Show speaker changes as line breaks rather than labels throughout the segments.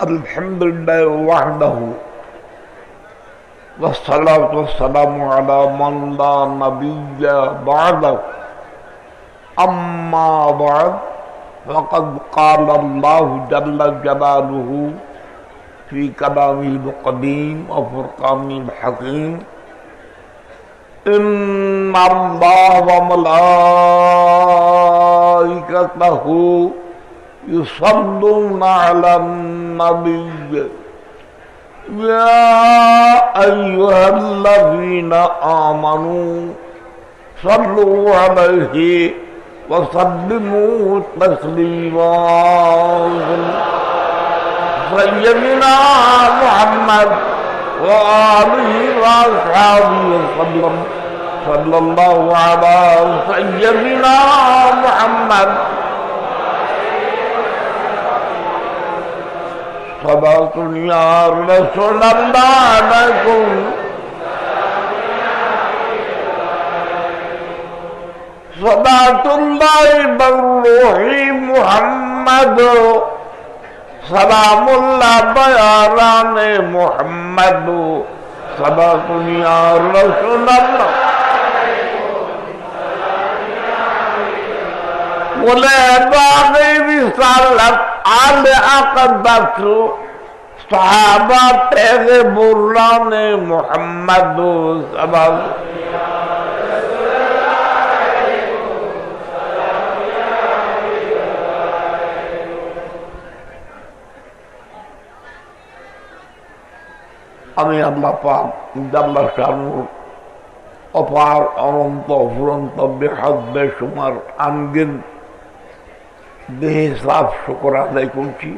الحمد لله وحده والصلاة والسلام على من لا نبي بعده. أما بعد فقد قال الله جل جلاله في كلامه القديم وفرقانه الحكيم إن الله وملائكته يصلون على يا أيها الذين آمنوا صلوا عليه وسلموا تسليما سيدنا محمد وآله وأصحابه وسلم صلى الله على سيدنا محمد صبرت يا رسول الله لكم صبرت الله بالروح محمد سلام الله بياران محمد صبرت يا رسول الله ولا باغي رسالتك আলে আকদাস সাহাবা তেরে বুরলানে মুহাম্মদ সাল্লাল্লাহু আমি আল্লাহ পাক জাল্লা শানুর অপার অনন্ত অফুরন্ত বেহাদ বেসুমার আনগিন দেহে সাফ শুকর আদায় করছি।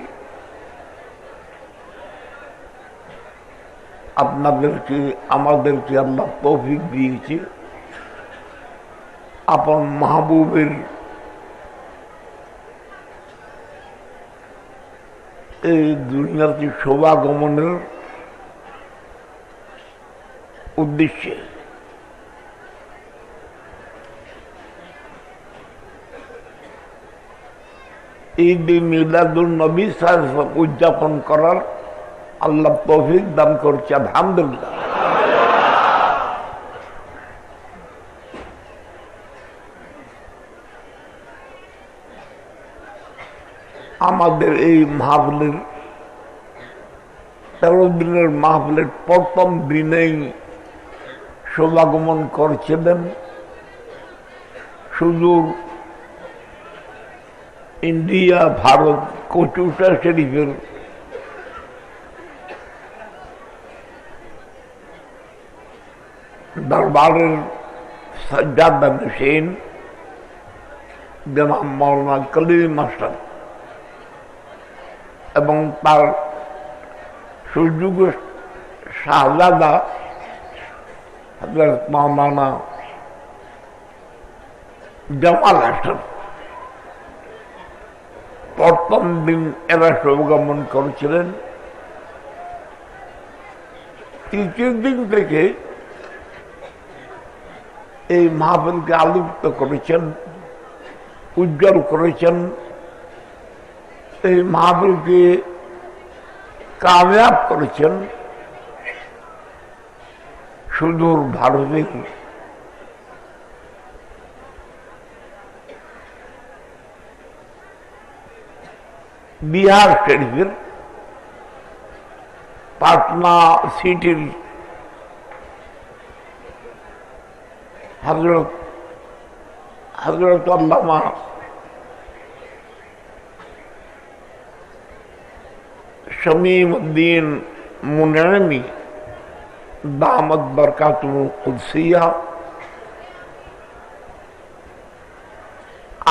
আপনাদেরকে, আমাদেরকে আল্লাহ তৌফিক দিয়েছে। আপন মাহবুবের এই দুনিয়াতে শোভাগমনের উদ্দেশ্যে ঈদ মিলাদুল নবী সাহেব উদযাপন করার আল্লাহ তৌফিক দান করছে, আলহামদুলিল্লাহ। আমাদের এই মাহফিলের তেরো দিনের মাহফিলের প্রথম দিনেই শুভাগমন করছিলেন। সুদূর ইন্ডিয়া, ভারত কচুটা শরীফের দরবারের সজ্জাদ সেন, জনাব মৌলানা কলিম মাস্টার, এবং তার সুযোগ শাহজাদা হজরত মৌলানা জামাল হাসান। প্রথম দিন এরা শুভগমন করেছিলেন। তৃতীয় দিন থেকে এই মাহফিলকে আলোকিত করেছেন, উজ্জ্বল করেছেন। এই মাহফিলকে কাময়াব করেছেন। সুদূর ভারতের বিহার শরীফের পাটনা সিটির হজরত হজরত আল্লামা শমীম উদ্দিন মুনামি দামদ বরকাতুল কুদসিয়া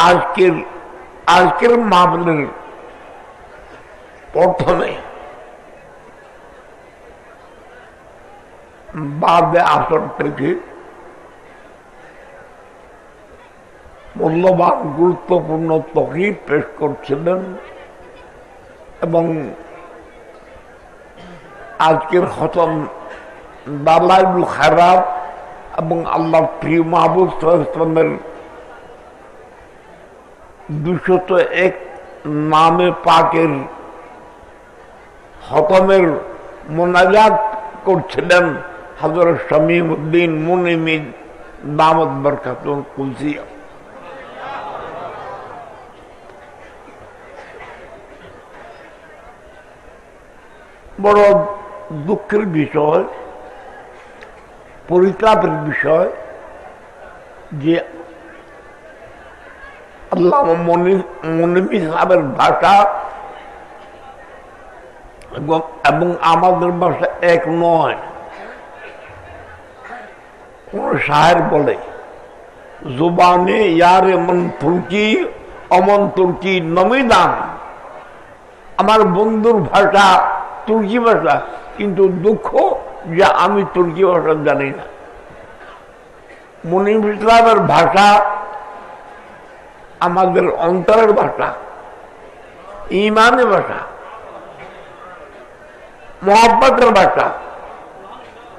আজকের আজকের মামলের প্রথমে বাদে আসর থেকে মূল্যবান, গুরুত্বপূর্ণ তকিব পেশ করছিলেন এবং আজকের হতন দালাইল খারাপ এবং আল্লাহ প্রিয় মাহবুব সাল্লামের দুশত এক নামে পাকের হতমের মোনাজাত করছিলেন হজরত শামীমউদ্দিন মুনিমিদ দামত বরকাতুল কুলসিয়া। বড় দুঃখের বিষয়, পরিতাপের বিষয় যে আল্লাহ মনিমি সাহেবের ভাষা এবং- আমাদের ভাষা এক নয়। কোন শায়ের বলে, জুবানে ইয়ার এমন তুর্কি, অমন তুর্কি নমিদান আমার বন্ধুর ভাষা তুর্কি ভাষা, কিন্তু দুঃখ যে আমি তুর্কি ভাষা জানি না। মনিম ইসলামের ভাষা, আমাদের অন্তরের ভাষা, ইমানের ভাষা মহাব্বতের ভাষা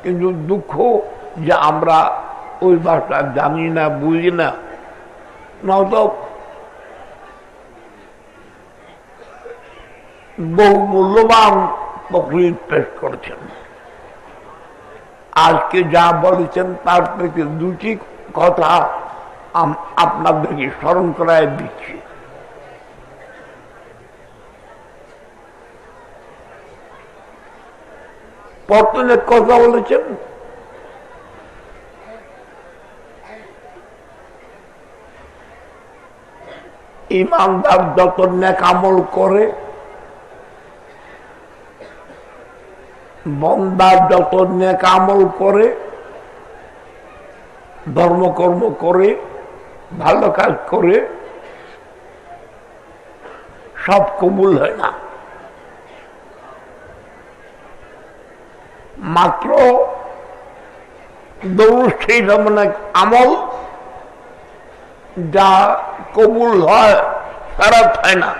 কিন্তু দুঃখ যে আমরা ওই ভাষা জানি না, বুঝি না নয়তো বহু মূল্যবান তকলিফ পেশ করেছেন। আজকে যা বলেছেন তার থেকে দুটি কথা আপনাদেরকে স্মরণ করায় দিচ্ছি। প্রথমে কথা বলেছেন। ইমানদার যত নেকামল করে বন্দার যত নেকামল করে, ধর্মকর্ম করে, ভালো কাজ করে, সব কবুল হয় না। মাত্র দৌড় সেই মানে আমল যা কবুল হয় ফেরত হয় না।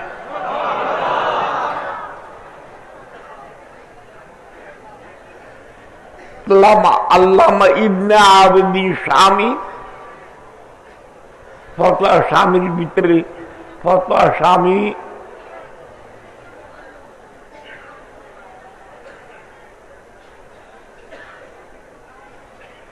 আল্লামা ইবনে আবেদিন স্বামী ফতোয়া স্বামীর ভিতরে, ফতোয়া স্বামী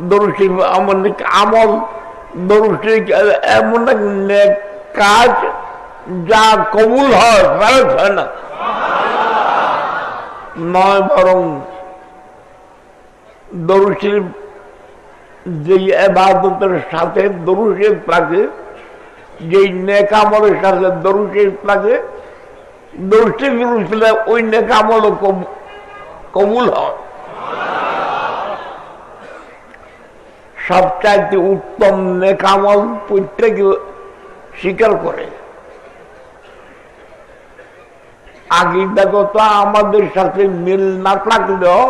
দরুদ এমন আমল এমন এক কাজ যা কবুল হয় ফেরত হয় না। নয় বরং যে এবাদতের সাথে দরুদ থাকে, যেই নেকামলের সাথে দরুদ শরীফ থাকে দরুদ ওই নেকামলও কবু- কবুল হয়। সবচাইতে উত্তম নেকামল প্রত্যেকে স্বীকার করে। আগিদাগত আমাদের সাথে মিল না থাকলেও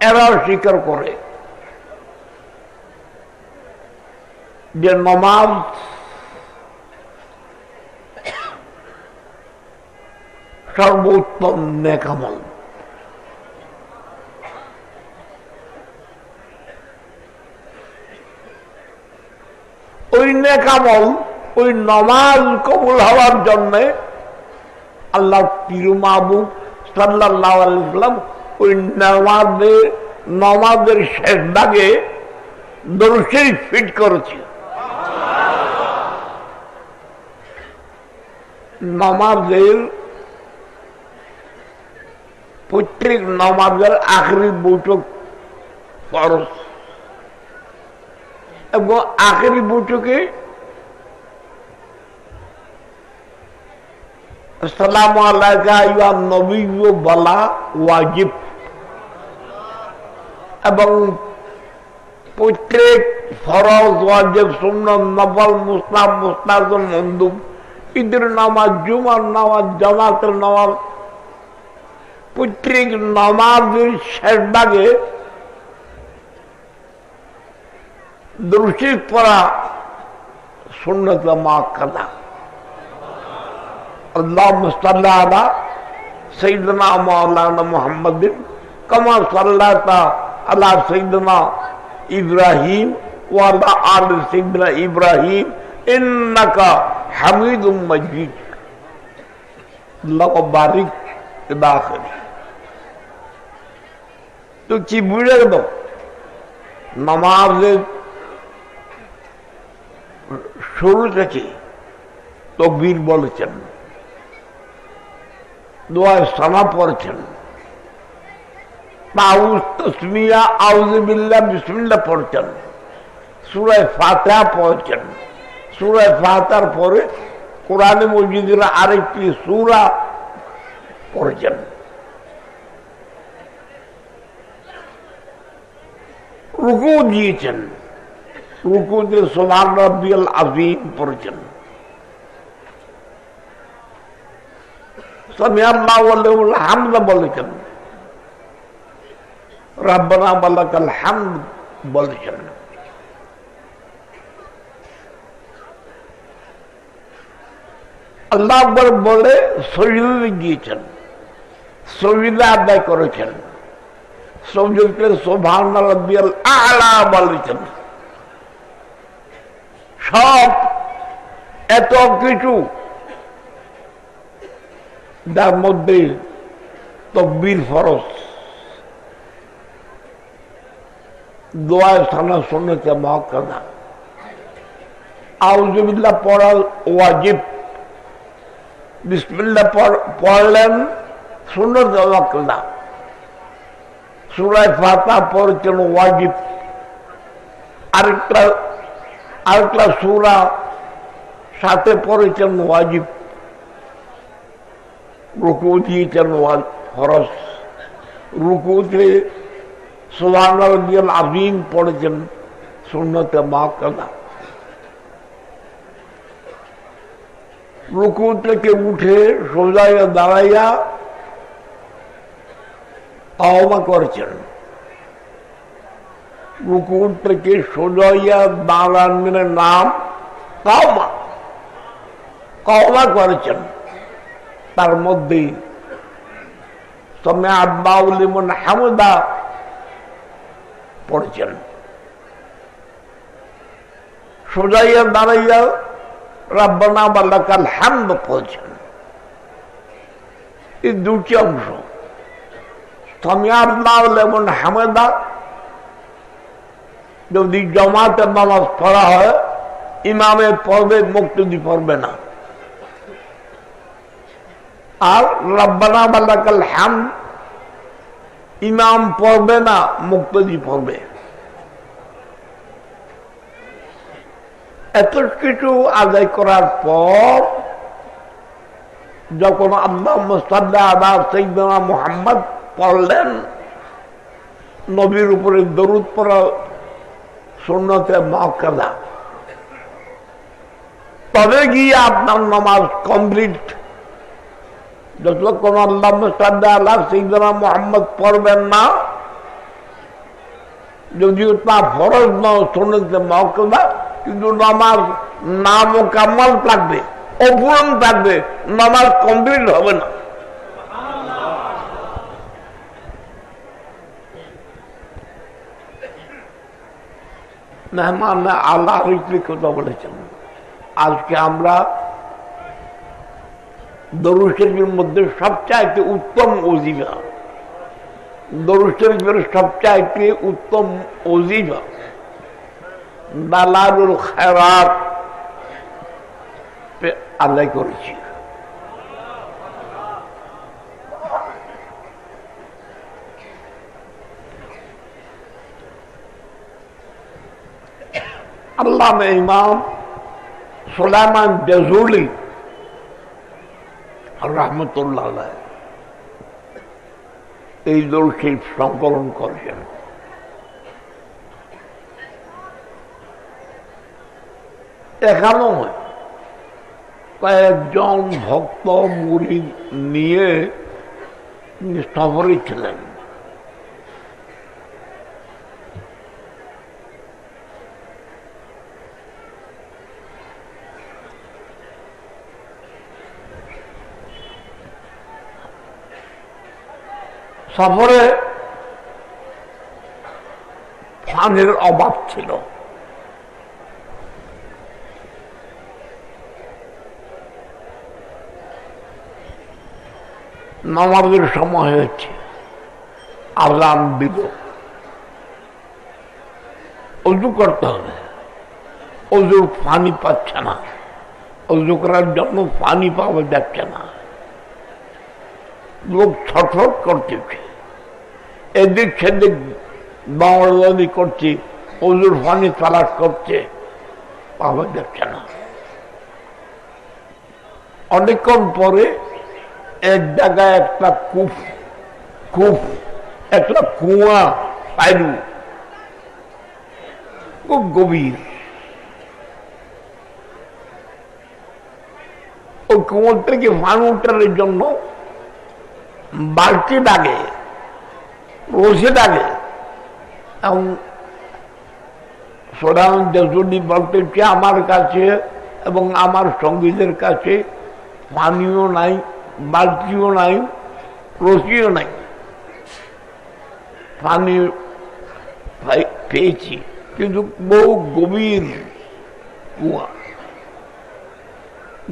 এরাও স্বীকার করে। যে নমাজ সর্বোত্তম নেকামল। ওই নেকামল, ওই নমাজ কবুল হওয়ার জন্য আল্লাহ তিরুমাবু সাল্লাহ আলাইসাল্লাম ওই নমাজের নমাজের শেষ দাগে দরুসেই ফিট করেছে নমাজের প্রত্যেক নমাজের আখরি বৈঠক ফরজ। এবং আখেরি বৈঠকে সালাম আলাইকা নবী বলা ওয়াজিব এবং প্রত্যেক ফরজ ওয়াজিব সুন্নত নফল মুস্তাব মুস্তাদ মন্দুব ঈদের নামাজ জুমার নামাজ জামাতের নামাজ প্রত্যেক নমাজের শেষ ভাগে দর্শিক পড়া সুন্নত মা কাদা। আল্লাহ মুস্তাল্লাহ সৈদনা মৌলানা মোহাম্মদিন কমা সাল্লাতা আল্লাহ সৈদনা ইব্রাহিম ওয়ালা আল সৈদনা ইব্রাহিম ইন্নাকা হামিদুম মজিদ। আল্লাহ বারিক দাখিল তো কি বুঝে গেল শুরু থেকে তকবীর বলেছেন, দোয়ায় সানা পড়েছেন। তাউস তসমিয়া বিসমিল্লা সুরায় ফাতা পড়ছেন। সুরায় ফাতার পরে কোরআনে মসজিদের আরেকটি সুরা পড়েছেন। রুকু দিয়েছেন। রুকু সোমান রব্বিয়াল আজিম পড়েছেন। বলেছেন, রাব্বানা বলেছেন। আল্লাহ বলে সজিদে গিয়েছেন সজিদা আদায় করেছেন সৌজকে সোভান আলা বলেছেন। সব এত কিছু যার মধ্যে তকবির ফরস দোয়ায় থানা শুনেছে মহকাদা আউজবিল্লা পড়া ওয়াজিব। বিসমিল্লা পড়লেন সুন্নত ওয়াকদা সুরায় ফাতা পড়ছেন ওয়াজিব। আরেকটা আরেকটা সুরা সাথে পড়েছেন ওয়াজিব। রুকু দিয়েছেন ফরস রুকুতে সোহান আজিম পড়েছেন সুন্নতে মা কাদা রুকু থেকে উঠে সোজাইয়া দাঁড়াইয়া আহ্বা করেছেন। রুকু থেকে সোজাইয়া দাঁড়ানোর নাম কাওমা কাওমা করেছেন। তার মধ্যে সময় আব্বাউলিমন হামুদা পড়েছেন। সোজাইয়া দাঁড়াইয়া রাব্বানা বাল্লাকাল হামদ পড়েছেন। এই দুটি অংশ। সামিয়াল্লাহন হামেদা যদি জমাতে নামাজ পড়া হয় ইমামে পড়বে মুক্তি পড়বে না। আর রব্বানা বাল্লাকাল হাম, ইমাম পড়বে না মুক্তি পড়বে। এত কিছু আদায় করার পর, যখন আল্লাহ মুস্তাদা আদা সৈদনা মোহাম্মদ পড়লেন, নবীর উপরে দরুদ পড়া শূন্যতে মহকাদা তবে গিয়ে আপনার নামাজ কমপ্লিট। যতক্ষণ আল্লাহ আল্লাহ সৈদনা মোহাম্মদ পড়বেন না। যদিও তা ফরজ নয় শূন্যতে মহকাদা কিন্তু নামাজ না মোকাম্মল থাকবে অপূরণ থাকবে, নামাজ কমপ্লিট হবে না। মেহমান আল্লাহ কথা বলেছেন। আজকে আমরা দরুদ শরীফের মধ্যে সবচাইতে উত্তম অজিবা দরুদ শরীফের সবচাইতে উত্তম অজিবা দালালুল খেরাত আদায় করেছি। আল্লাহ ইমাম সোলামান জজুলি রহমতুল্লাহ এই দোষী সংকলন করেছেন এখানেও কয়েকজন ভক্ত মুড়ি নিয়ে সফরে ছিলেন সফরে ফানের অভাব ছিল। নামাজের সময় হয়েছে, আজান দিল অজু করতে হবে। অজুর পানি পাচ্ছে না। অজু করার জন্য পানি পাওয়া যাচ্ছে না। লোক ছটফট করতেছে। এদিক সেদিক বাংলাদি করছি অজুর পানি তালাশ করছে। পাওয়া যাচ্ছে না অনেকক্ষণ পরে এক জায়গায় একটা কূপ কূপ একটা কুয়া পাইলু। খুব গভীর। ওই কুয়োর থেকে পানি উঠানোর জন্য বালতি ডাকে ডাকে। এবং সাধারণত যদি বলতেছে, আমার কাছে এবং আমার সঙ্গীদের কাছে পানিও নাই, বালতিও নাই রসিও নাই। পানি পেয়েছি, কিন্তু বহু গভীর কুয়া,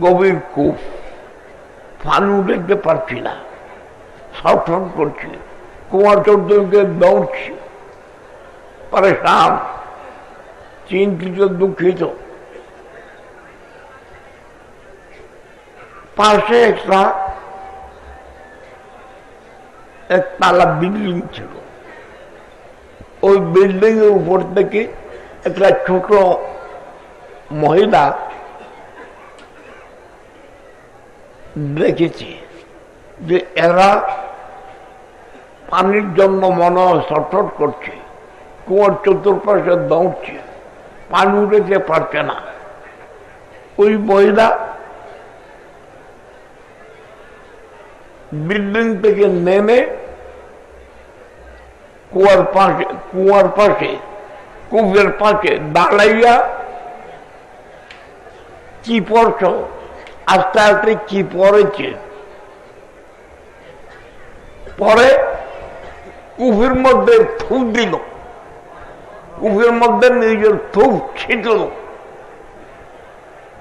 গভীর কূপ। পানি উঠতে পারছি না। ছটফট করছি। কুয়ার চৌধুরীকে দৌড়ছি পরেশান চিন্তিত, দুঃখিত। পাশে একটা একতলা বিল্ডিং ছিল। ওই বিল্ডিং এর উপর থেকে একটা ছোট মহিলা দেখেছি যে এরা পানির জন্য মনে ছটফট করছে, কুয়ার চতুর্পাশে দৌড়ছে, পানি উঠেতে পারছে না। ওই মহিলা বিল্ডিং থেকে নেমে কুয়ার পাশে কুয়ার পাশে কূপের পাশে দাঁড়াইয়া কি পড়ছ? আস্তে আস্তে কি পড়েছে? পরে কুফির মধ্যে থুক দিল। কুফির মধ্যে নিজের থুক ছিটল।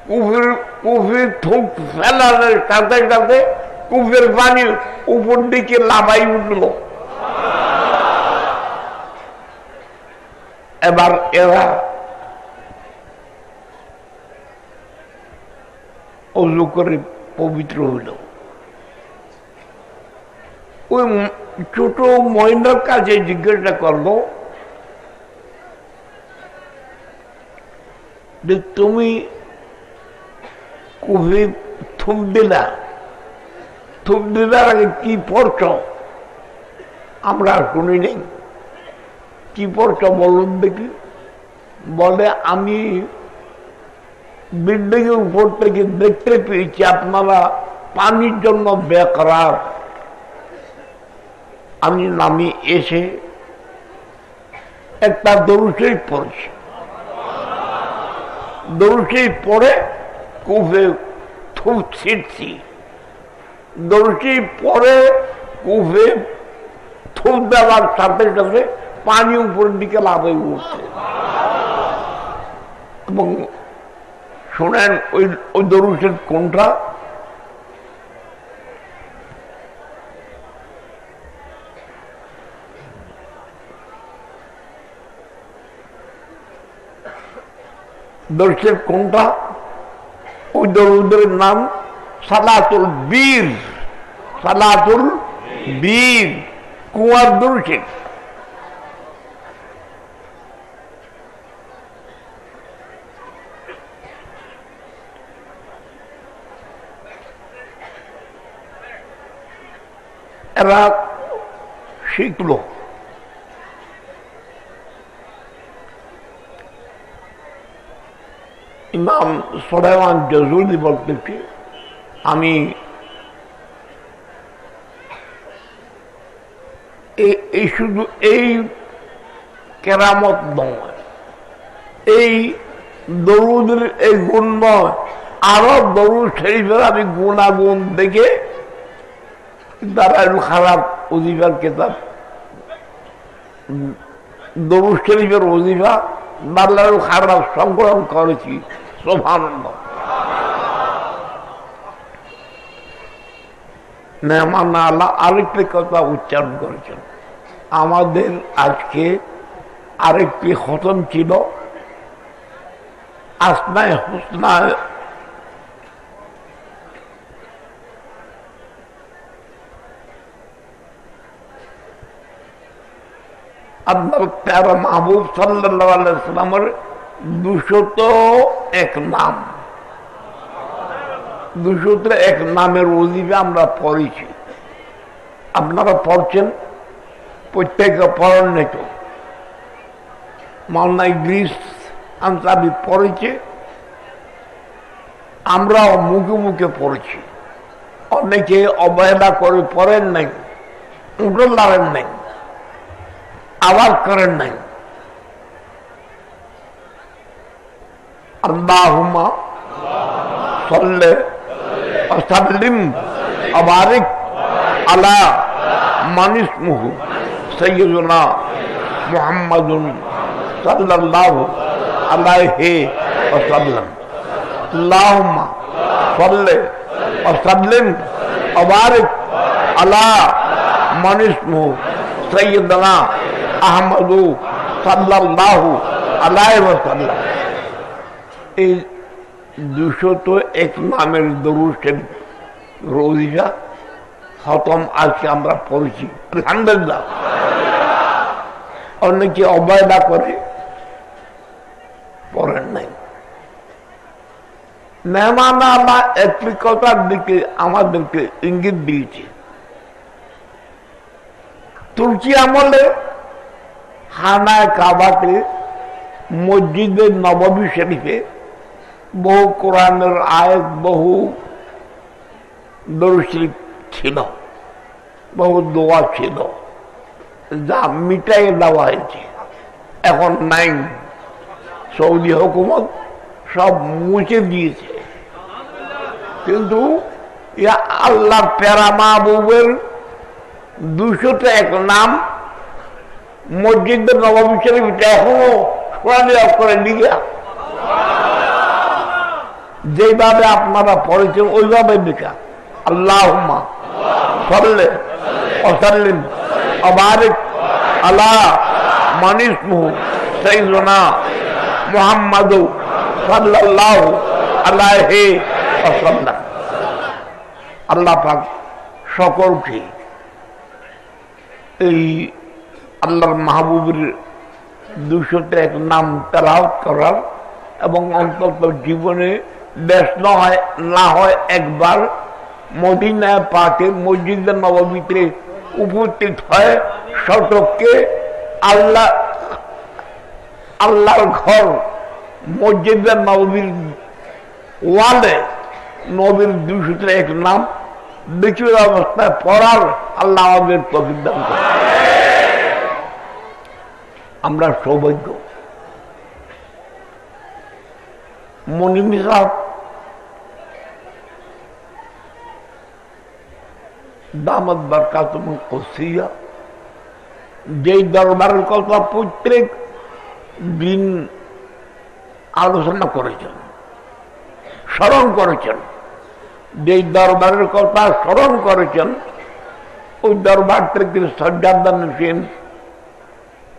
কুফির কুফির থুক ফেলানোর সাথে সাথে কুফের পানি উপর দিকে লাভাই উঠল। এবার এরা অজু করে পবিত্র হইল। ওই ছোট মহিলার কাছে জিজ্ঞাসা করল যে তুমি কুফি থুক দিলা থুক দিলার আগে কি পড়ছ? আমরা শুনি নেই। কি পড়ছ বলুন দেখি। বলে আমি বিল্ডিং এর উপর থেকে দেখতে পেয়েছি আপনারা পানির জন্য বেকরার আমি নামি এসে একটা দরুসেই পড়ছি। দরুসেই পড়ে কুফে থুক ছিটছি দরুসি পরে কুফে থুক দেওয়ার সাথে সাথে পানি উপরের দিকে লাভে উঠছে। এবং শোনেন ওই ওই দরুসের কোনটা? দর্শের কোনটা? ওই দরুদের নাম সালাতুল বীর। সালাতুল বীর। কুয়ার দর্শের এরা শিখলো। ইমাম সোলাইমান জজুলি বলতেছি, আমি এই- এই শুধু এই কেরামত নয়, এই দরুদের এই গুণ নয়, আরও দরুদ শরীফের আমি গুণাগুণ দেখে দারায়ুল খারাপ অজিফার কেতাব, দরুদ শরীফের অজিফা দারায়ুল খারাপ সংগ্রহ করেছি। শোভানন্দ মেহমান আল্লাহ আরেকটি কথা উচ্চারণ করেছেন। আমাদের আজকে আরেকটি হতন ছিল। আসনায় হুসনায় আপনার প্যারা মাহবুব আলাইসালামের দুশত এক নাম। দুশত এক নামের অজিবে আমরা পড়েছি। আপনারা পড়ছেন? প্রত্যেকে পড়েন নাই তো? মালনাই গ্রিস আনসাবি পড়েছে। আমরাও মুখে মুখে পড়েছি। অনেকে অবহেলা করে পড়েন নাই উঠে নাই। আবার করেন নাই আল্লাহুম্মা সাল্লি ওয়া সাল্লিম ওয়া বারিক আলা মান ইসমুহু সাইয়্যিদুনা মুহাম্মাদুন সাল্লাল্লাহু আলাইহি ওয়া সাল্লাম আল্লাহুম্মা সাল্লি ওয়া সাল্লিম ওয়া আহমদু এই দুশত এক নামের খতম আজকে আমরা পড়েছি। আলহামদুলিল্লাহ। অনেকে অবহেলা করে, পড়েন নাই। মেহমান আল্লাহ একটি কথার দিকে আমাদেরকে ইঙ্গিত দিয়েছে। তুর্কি আমলে হানায় কাবাতে মসজিদের নববী শরীফে বহু কোরআনের আয়াত, বহু দর্শিক ছিল, বহু দোয়া ছিল, যা মিটাই দেওয়া হয়েছে। এখন নাই। সৌদি হুকুমত সব মুছে দিয়েছে। কিন্তু আল্লাহ প্যারা মাহবুবের দুশোটা এক নাম মসজিদের নবাবী শরীফ এখনও সোনালি অক্ষরে লিখা যেভাবে আপনারা পড়েছেন, ওইভাবে লেখা। আল্লাহ সল্লে অসাল্লিম অবারিক আল্লাহ মানিস সৈদনা মোহাম্মদ সাল্লাহ আল্লাহে আল্লাহ পাক সকলকে এই আল্লাহর মাহবুবের দুশোতে এক নাম তেলাওয়াত করার এবং অন্তত জীবনে বেশ নয় না হয় একবার মদিনায় পাকে মসজিদের নবমীতে উপস্থিত হয় শতককে আল্লাহ, আল্লাহর ঘর মসজিদের নবমীর ওয়ালে নবীর দুশোতে এক নাম বিচুর অবস্থায় পড়ার আল্লাহ আমাদের প্রতিদান করে আমরা সৌভাগ্য। মনিমি সাহেব দামত বরকাতুম কসিয়া যেই দরবারের কথা প্রত্যেক দিন আলোচনা করেছেন, স্মরণ করেছেন, যেই দরবারের কথা স্মরণ করেছেন, ওই দরবার থেকে সজ্জাদান সেন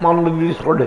மாணவர்கள் சொல்லு